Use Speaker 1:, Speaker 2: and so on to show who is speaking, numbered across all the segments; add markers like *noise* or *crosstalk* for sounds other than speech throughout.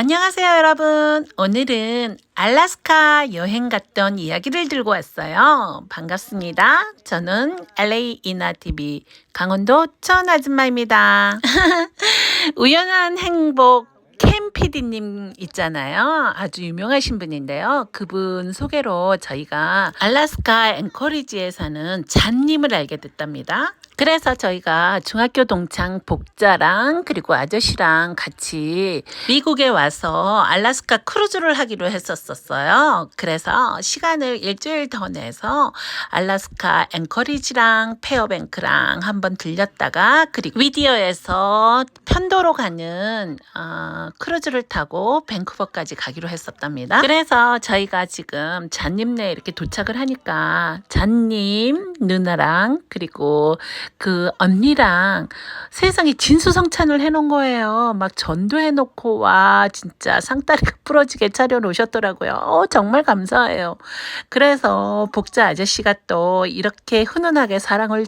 Speaker 1: 안녕하세요, 여러분. 오늘은 알라스카 여행 갔던 이야기를 들고 왔어요. 반갑습니다. 저는 LA 이나TV 강원도 천 아줌마입니다. *laughs* 우연한 행복 캠 PD님 있잖아요. 아주 유명하신 분인데요. 그분 소개로 저희가 알라스카 앵커리지에 사는 잔님을 알게 됐답니다. 그래서 저희가 중학교 동창 복자랑 그리고 아저씨랑 같이 미국에 와서 알라스카 크루즈를 하기로 했었었어요. 그래서 시간을 일주일 더 내서 알라스카 앵커리지랑 페어뱅크랑 한번 들렸다가 그리고 위디어에서 편도로 가는 어, 크루즈를 타고 밴쿠버까지 가기로 했었답니다. 그래서 저희가 지금 잔님네 이렇게 도착을 하니까 잔님 누나랑 그리고 그 언니랑 세상에 진수성찬을 해놓은 거예요. 막 전도해놓고 와 진짜 상다리가 *laughs* 부러지게 차려놓으셨더라고요. 어, 정말 감사해요. 그래서 복자 아저씨가 또 이렇게 훈훈하게 사랑을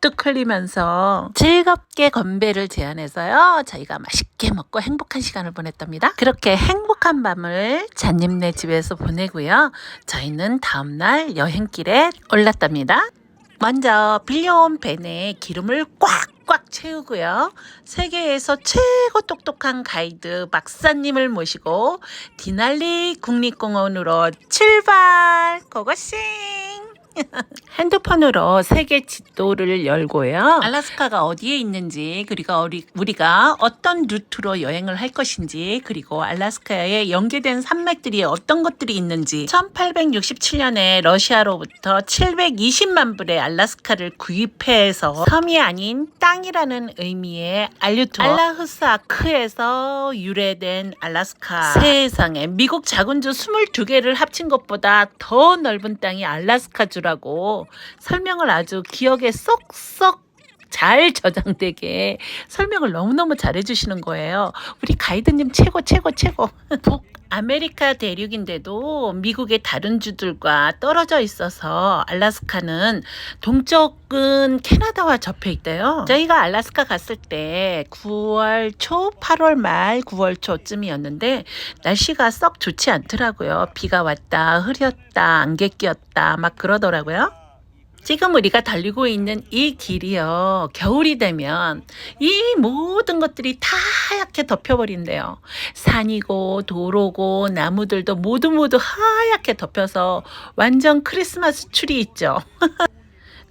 Speaker 1: 툭툭 흘리면서 즐겁게 건배를 제안해서요. 저희가 맛있게 먹고 행복한 시간을 보냈답니다. 그렇게 행복한 밤을 잔님네 집에서 보내고요. 저희는 다음날 여행길에 올랐답니다. 먼저 빌려온 벤에 기름을 꽉꽉 채우고요. 세계에서 최고 똑똑한 가이드 박사님을 모시고 디날리 국립공원으로 출발! 고고싱! *laughs* 핸드폰으로 세계 지도를 열고요. 알라스카가 어디에 있는지, 그리고 우리, 우리가 어떤 루트로 여행을 할 것인지, 그리고 알라스카에 연계된 산맥들이 어떤 것들이 있는지, 1867년에 러시아로부터 720만 불의 알라스카를 구입해서 섬이 아닌 땅이라는 의미의 알류투어 알라흐스아크에서 유래된 알라스카 세상에 미국 자군주 22개를 합친 것보다 더 넓은 땅이 알라스카주라 고 설명을 아주 기억에 쏙쏙 잘 저장되게 설명을 너무너무 잘해주시는 거예요. 우리 가이드님 최고, 최고, 최고. 북 아메리카 대륙인데도 미국의 다른 주들과 떨어져 있어서 알라스카는 동쪽은 캐나다와 접해 있대요. 저희가 알라스카 갔을 때 9월 초, 8월 말, 9월 초쯤이었는데 날씨가 썩 좋지 않더라고요. 비가 왔다, 흐렸다, 안개 꼈다, 막 그러더라고요. 지금 우리가 달리고 있는 이 길이요. 겨울이 되면 이 모든 것들이 다 하얗게 덮여버린대요. 산이고 도로고 나무들도 모두 모두 하얗게 덮여서 완전 크리스마스 추리 있죠. *laughs*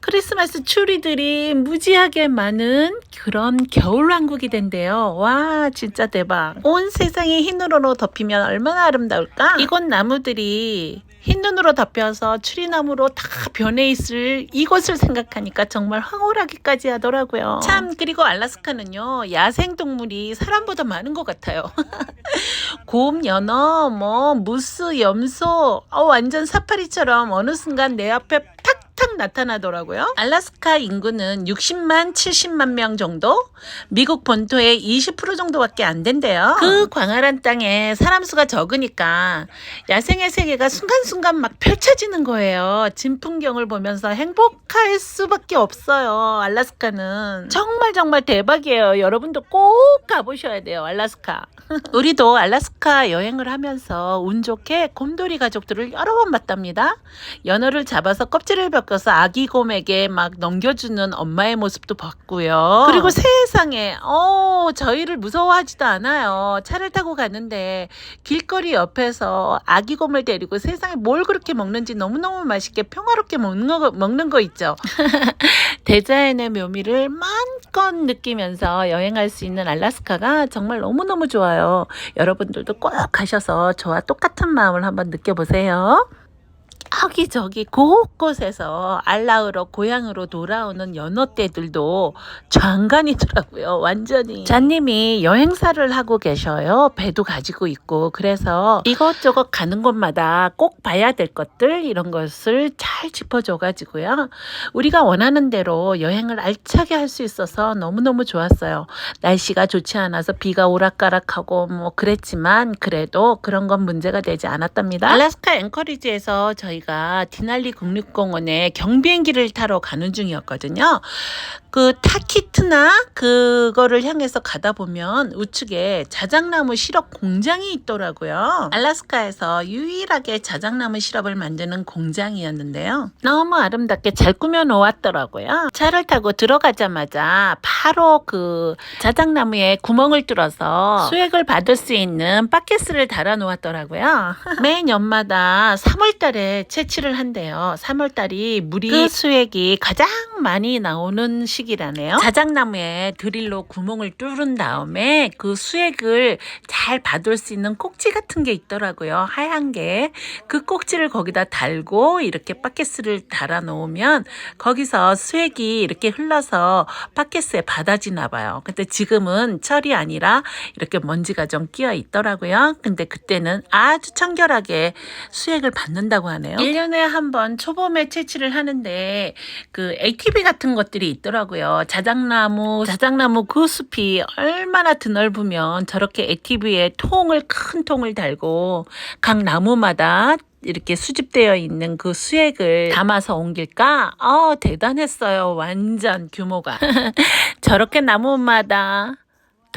Speaker 1: 크리스마스 추리들이 무지하게 많은 그런 겨울왕국이 된대요. 와, 진짜 대박. 온 세상이 흰으로 덮이면 얼마나 아름다울까? 이곳 나무들이 흰 눈으로 덮여서 추리나무로 다 변해 있을 이곳을 생각하니까 정말 황홀하기까지 하더라고요. 참, 그리고 알라스카는요, 야생동물이 사람보다 많은 것 같아요. *laughs* 곰, 연어, 뭐, 무스, 염소, 어, 완전 사파리처럼 어느 순간 내 앞에 탁 탁 나타나더라고요. 알라스카 인구는 60만, 70만 명 정도? 미국 본토의 20% 정도밖에 안 된대요. 그 광활한 땅에 사람 수가 적으니까 야생의 세계가 순간순간 막 펼쳐지는 거예요. 진풍경을 보면서 행복할 수밖에 없어요. 알라스카는. 정말 정말 대박이에요. 여러분도 꼭 가보셔야 돼요. 알라스카. *laughs* 우리도 알라스카 여행을 하면서 운 좋게 곰돌이 가족들을 여러 번 봤답니다. 연어를 잡아서 껍질을 벗 겨서 아기 곰에게 막 넘겨주는 엄마의 모습도 봤고요. 그리고 세상에, 어, 저희를 무서워하지도 않아요. 차를 타고 가는데 길거리 옆에서 아기 곰을 데리고 세상에 뭘 그렇게 먹는지 너무너무 맛있게 평화롭게 먹는 거, 먹는 거 있죠. *laughs* 대자연의 묘미를 마음껏 느끼면서 여행할 수 있는 알라스카가 정말 너무너무 좋아요. 여러분들도 꼭 가셔서 저와 똑같은 마음을 한번 느껴보세요. 여기저기 곳곳에서 알라으로 고향으로 돌아오는 연어떼들도 장관이더라고요. 완전히. 잔님이 여행사를 하고 계셔요. 배도 가지고 있고. 그래서 이것저것 가는 곳마다 꼭 봐야 될 것들 이런 것을 잘 짚어줘가지고요. 우리가 원하는 대로 여행을 알차게 할 수 있어서 너무너무 좋았어요. 날씨가 좋지 않아서 비가 오락가락하고 뭐 그랬지만 그래도 그런 건 문제가 되지 않았답니다. 알라스카 앵커리지에서 저희 저희가 디날리 국립공원에 경비행기를 타러 가는 중이었거든요. 그 타키트나 그거를 향해서 가다 보면 우측에 자작나무 시럽 공장이 있더라고요. 알라스카에서 유일하게 자작나무 시럽을 만드는 공장이었는데요. 너무 아름답게 잘 꾸며 놓았더라고요. 차를 타고 들어가자마자 바로 그 자작나무에 구멍을 뚫어서 수액을 받을 수 있는 바켓을 달아 놓았더라고요. *laughs* 매 연마다 3월 달에 채취를 한대요. 3월 달이 물이 그 수액이 가장 많이 나오는 시기라네요. 자작나무에 드릴로 구멍을 뚫은 다음에 그 수액을 잘 받을 수 있는 꼭지 같은 게 있더라고요. 하얀 게. 그 꼭지를 거기다 달고 이렇게 바켓을 달아 놓으면 거기서 수액이 이렇게 흘러서 바켓에 받아지나 봐요. 근데 지금은 철이 아니라 이렇게 먼지가 좀 끼어 있더라고요. 근데 그때는 아주 청결하게 수액을 받는다고 하네요. 1년에 한 번 초봄에 채취를 하는데 그 ATV 같은 것들이 있더라고요. 자작나무, 자작나무 그 숲이 얼마나 드넓으면 저렇게 ATV에 통을 큰 통을 달고 각 나무마다 이렇게 수집되어 있는 그 수액을 담아서 옮길까? 어, 대단했어요. 완전 규모가. *laughs* 저렇게 나무마다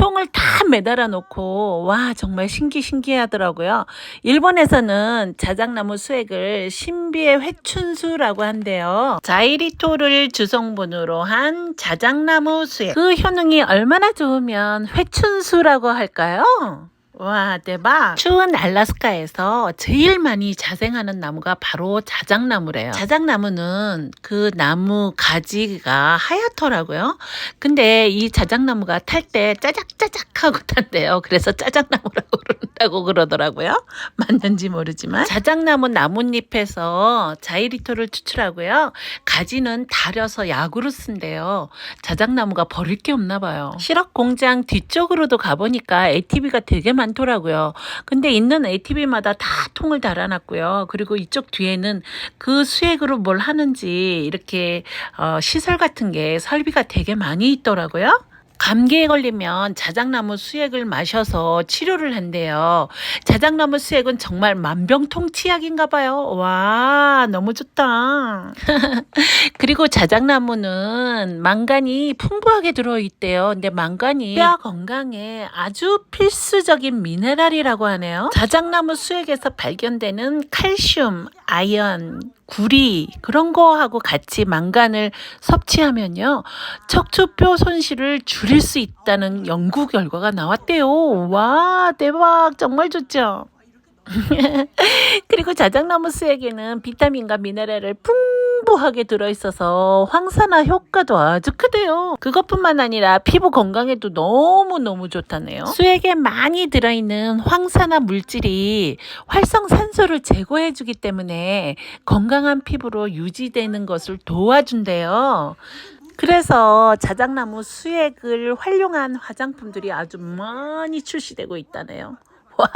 Speaker 1: 통을 다 매달아 놓고 와 정말 신기 신기하더라고요. 일본에서는 자작나무 수액을 신비의 회춘수라고 한대요. 자이리토를 주성분으로 한 자작나무 수액. 그 효능이 얼마나 좋으면 회춘수라고 할까요? 와 대박. 추운 알라스카에서 제일 많이 자생하는 나무가 바로 자작나무래요. 자작나무는 그 나무 가지가 하얗더라고요. 근데 이 자작나무가 탈 때 짜작짜작 하고 탄대요. 그래서 짜장나무라고 *laughs* 그런다고 그러더라고요. 맞는지 모르지만. 자작나무 나뭇잎에서 자이리토를 추출하고요. 가지는 다려서 약으로 쓴대요. 자작나무가 버릴 게 없나 봐요. 시럽 공장 뒤쪽으로도 가보니까 ATV가 되게 많 많더라고요. 근데 있는 ATV마다 다 통을 달아놨고요. 그리고 이쪽 뒤에는 그 수액으로 뭘 하는지 이렇게 어, 시설 같은 게 설비가 되게 많이 있더라고요. 감기에 걸리면 자작나무 수액을 마셔서 치료를 한대요. 자작나무 수액은 정말 만병통치약인가 봐요. 와, 너무 좋다. *laughs* 그리고 자작나무는 망간이 풍부하게 들어있대요. 근데 망간이 뼈 건강에 아주 필수적인 미네랄이라고 하네요. 자작나무 수액에서 발견되는 칼슘, 아연, 구리 그런 거하고 같이 망간을 섭취하면요 척추뼈 손실을 줄일 수 있다는 연구 결과가 나왔대요. 와 대박 정말 좋죠. *laughs* 그리고 자작나무 수액에는 비타민과 미네랄을 풍 부하게 들어있어서 황산화 효과도 아주 크대요. 그것뿐만 아니라 피부 건강에도 너무너무 좋다네요. 수액에 많이 들어있는 황산화 물질이 활성산소를 제거해주기 때문에 건강한 피부로 유지되는 것을 도와준대요. 그래서 자작나무 수액을 활용한 화장품들이 아주 많이 출시되고 있다네요. *laughs* 와.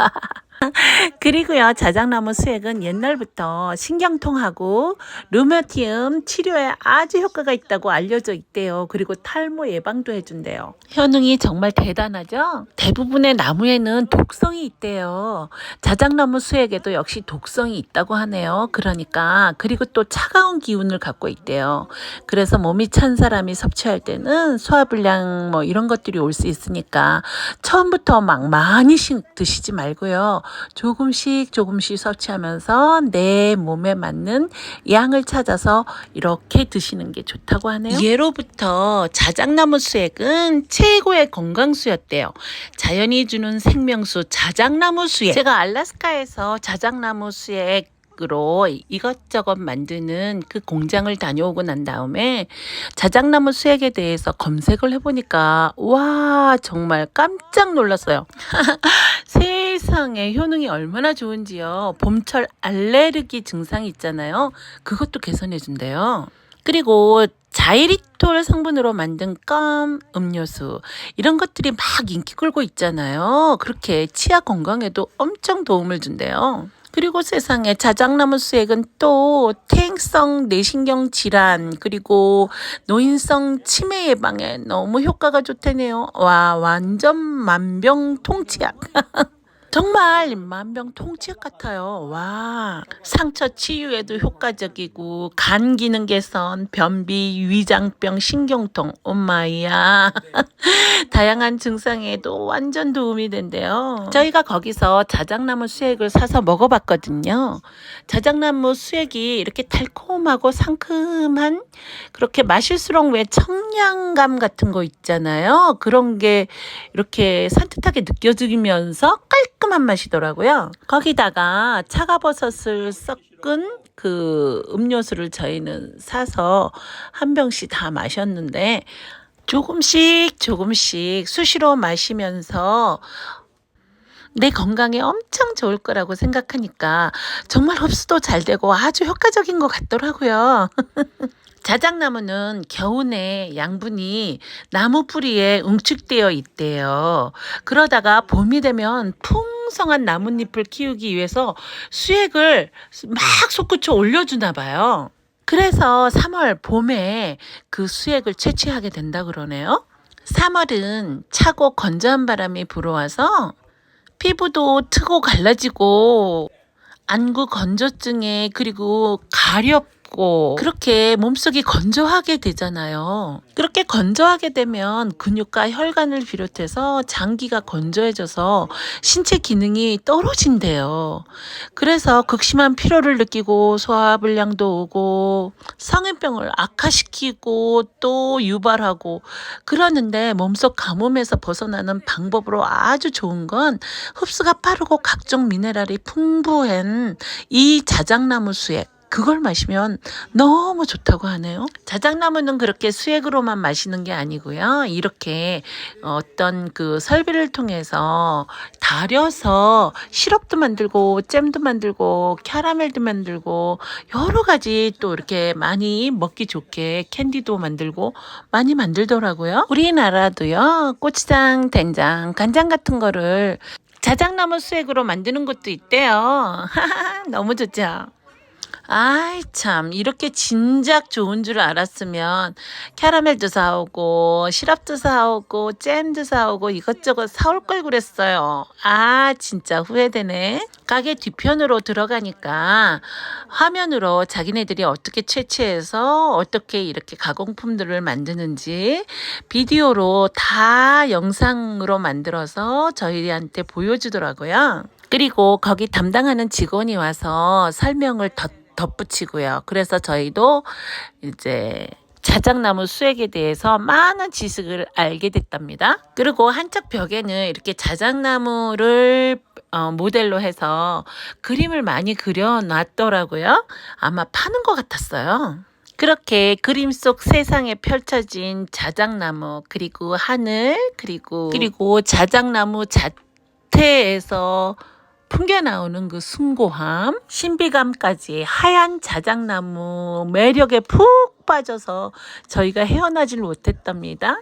Speaker 1: *laughs* 그리고요, 자작나무 수액은 옛날부터 신경통하고 루마티움 치료에 아주 효과가 있다고 알려져 있대요. 그리고 탈모 예방도 해준대요. 효능이 정말 대단하죠? 대부분의 나무에는 독성이 있대요. 자작나무 수액에도 역시 독성이 있다고 하네요. 그러니까, 그리고 또 차가운 기운을 갖고 있대요. 그래서 몸이 찬 사람이 섭취할 때는 소화불량 뭐 이런 것들이 올 수 있으니까 처음부터 막 많이 드시지 말고요. 조금씩 조금씩 섭취하면서 내 몸에 맞는 양을 찾아서 이렇게 드시는 게 좋다고 하네요. 예로부터 자작나무 수액은 최고의 건강수였대요. 자연이 주는 생명수 자작나무 수액. 제가 알라스카에서 자작나무 수액 으로 이것저것 만드는 그 공장을 다녀오고 난 다음에 자작나무 수액에 대해서 검색을 해보니까 와 정말 깜짝 놀랐어요. *laughs* 세상에 효능이 얼마나 좋은지요. 봄철 알레르기 증상이 있잖아요. 그것도 개선해 준대요. 그리고 자이리톨 성분으로 만든 껌, 음료수 이런 것들이 막 인기 끌고 있잖아요. 그렇게 치아 건강에도 엄청 도움을 준대요. 그리고 세상에 자작나무 수액은 또 퇴행성 뇌신경 질환 그리고 노인성 치매 예방에 너무 효과가 좋다네요. 와 완전 만병통치약. *laughs* 정말 만병통치약 같아요. 와. 상처 치유에도 효과적이고 간 기능 개선, 변비, 위장병, 신경통. 엄마야. *laughs* 다양한 증상에도 완전 도움이 된대요. 저희가 거기서 자작나무 수액을 사서 먹어봤거든요. 자작나무 수액이 이렇게 달콤하고 상큼한 그렇게 마실수록 왜 청량감 같은 거 있잖아요. 그런 게 이렇게 산뜻하게 느껴지면서 깔끔 한 맛이더라고요. 거기다가 차가버섯을 섞은 그 음료수를 저희는 사서 한 병씩 다 마셨는데 조금씩 조금씩 수시로 마시면서 내 건강에 엄청 좋을 거라고 생각하니까 정말 흡수도 잘 되고 아주 효과적인 것 같더라고요. *laughs* 자작나무는 겨우내 양분이 나무 뿌리에 응축되어 있대요. 그러다가 봄이 되면 풍성한 나뭇잎을 키우기 위해서 수액을 막 솟구쳐 올려주나 봐요. 그래서 3월 봄에 그 수액을 채취하게 된다 그러네요. 3월은 차고 건조한 바람이 불어와서 피부도 트고 갈라지고 안구 건조증에 그리고 가렵 고 그렇게 몸속이 건조하게 되잖아요. 그렇게 건조하게 되면 근육과 혈관을 비롯해서 장기가 건조해져서 신체 기능이 떨어진대요. 그래서 극심한 피로를 느끼고 소화불량도 오고 성인병을 악화시키고 또 유발하고 그러는데 몸속 가뭄에서 벗어나는 방법으로 아주 좋은 건 흡수가 빠르고 각종 미네랄이 풍부한 이 자작나무 수액 그걸 마시면 너무 좋다고 하네요. 자작나무는 그렇게 수액으로만 마시는 게 아니고요. 이렇게 어떤 그 설비를 통해서 달여서 시럽도 만들고 잼도 만들고 캐러멜도 만들고 여러 가지 또 이렇게 많이 먹기 좋게 캔디도 만들고 많이 만들더라고요. 우리나라도요. 고추장, 된장, 간장 같은 거를 자작나무 수액으로 만드는 것도 있대요. *laughs* 너무 좋죠. 아이 참 이렇게 진작 좋은 줄 알았으면 캐러멜도 사오고 시럽도 사오고 잼도 사오고 이것저것 사올 걸 그랬어요. 아 진짜 후회되네. 가게 뒤편으로 들어가니까 화면으로 자기네들이 어떻게 채취해서 어떻게 이렇게 가공품들을 만드는지 비디오로 다 영상으로 만들어서 저희한테 보여주더라고요. 그리고 거기 담당하는 직원이 와서 설명을 덧 덧붙이고요. 그래서 저희도 이제 자작나무 수액에 대해서 많은 지식을 알게 됐답니다. 그리고 한쪽 벽에는 이렇게 자작나무를 어, 모델로 해서 그림을 많이 그려 놨더라고요. 아마 파는 것 같았어요. 그렇게 그림 속 세상에 펼쳐진 자작나무 그리고 하늘 그리고 그리고 자작나무 자태에서 풍겨 나오는 그 숭고함, 신비감까지 하얀 자작나무 매력에 푹 빠져서 저희가 헤어나질 못했답니다.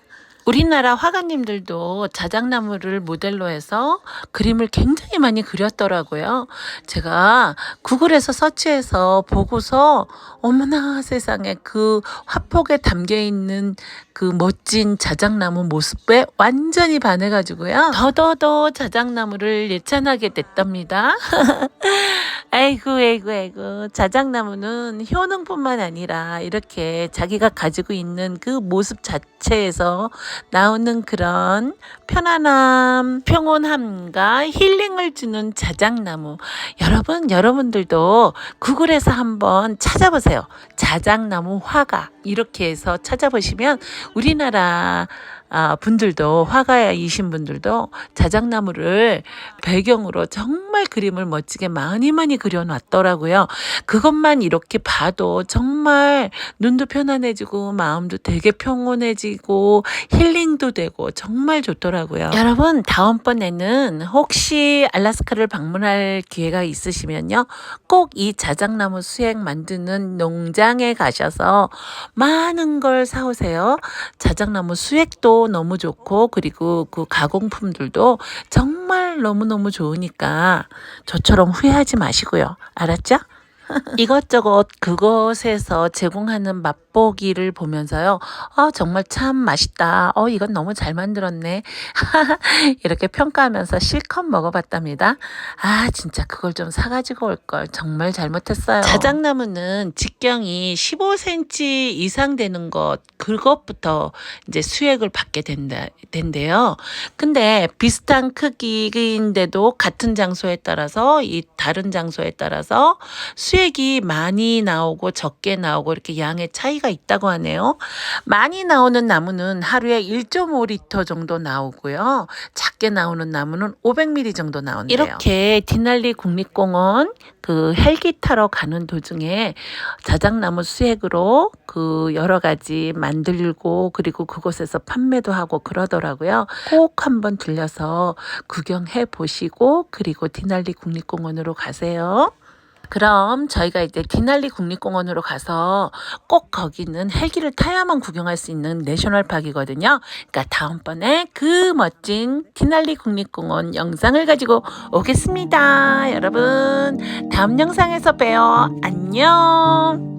Speaker 1: 우리나라 화가님들도 자작나무를 모델로 해서 그림을 굉장히 많이 그렸더라고요. 제가 구글에서 서치해서 보고서 어머나 세상에 그 화폭에 담겨 있는 그 멋진 자작나무 모습에 완전히 반해가지고요. 더더더 자작나무를 예찬하게 됐답니다. *laughs* 아이고, 아이고, 아이고. 자작나무는 효능뿐만 아니라 이렇게 자기가 가지고 있는 그 모습 자체에서 나오는 그런 편안함, 평온함과 힐링을 주는 자작나무. 여러분, 여러분들도 구글에서 한번 찾아보세요. 자작나무 화가. 이렇게 해서 찾아보시면 우리나라 아, 분들도 화가이신 분들도 자작나무를 배경으로 정말 그림을 멋지게 많이 많이 그려놨더라고요. 그것만 이렇게 봐도 정말 눈도 편안해지고 마음도 되게 평온해지고 힐링도 되고 정말 좋더라고요. 여러분 다음번에는 혹시 알라스카를 방문할 기회가 있으시면요. 꼭 이 자작나무 수액 만드는 농장에 가셔서 많은 걸 사오세요. 자작나무 수액도 너무 좋고 그리고 그 가공품들도 정말 너무너무 좋으니까 저처럼 후회하지 마시고요. 알았죠? 이것저것 그것에서 제공하는 맛보기를 보면서요. 아, 정말 참 맛있다. 어, 이건 너무 잘 만들었네. *laughs* 이렇게 평가하면서 실컷 먹어봤답니다. 아, 진짜 그걸 좀 사가지고 올 걸. 정말 잘못했어요. 자작나무는 직경이 15cm 이상 되는 것, 그것부터 이제 수액을 받게 된다, 된대요. 근데 비슷한 크기인데도 같은 장소에 따라서 이 다른 장소에 따라서 수액이 많이 나오고 적게 나오고 이렇게 양의 차이가 있다고 하네요. 많이 나오는 나무는 하루에 1.5리터 정도 나오고요. 작게 나오는 나무는 500ml 정도 나온대요. 이렇게 디날리 국립공원 그 헬기 타러 가는 도중에 자작나무 수액으로 그 여러 가지 만들고 그리고 그곳에서 판매도 하고 그러더라고요. 꼭 한번 들려서 구경해 보시고 그리고 디날리 국립공원으로 가세요. 그럼 저희가 이제 디날리 국립공원으로 가서 꼭 거기는 헬기를 타야만 구경할 수 있는 내셔널 파크이거든요. 그러니까 다음번에 그 멋진 디날리 국립공원 영상을 가지고 오겠습니다. 여러분, 다음 영상에서 봬요. 안녕!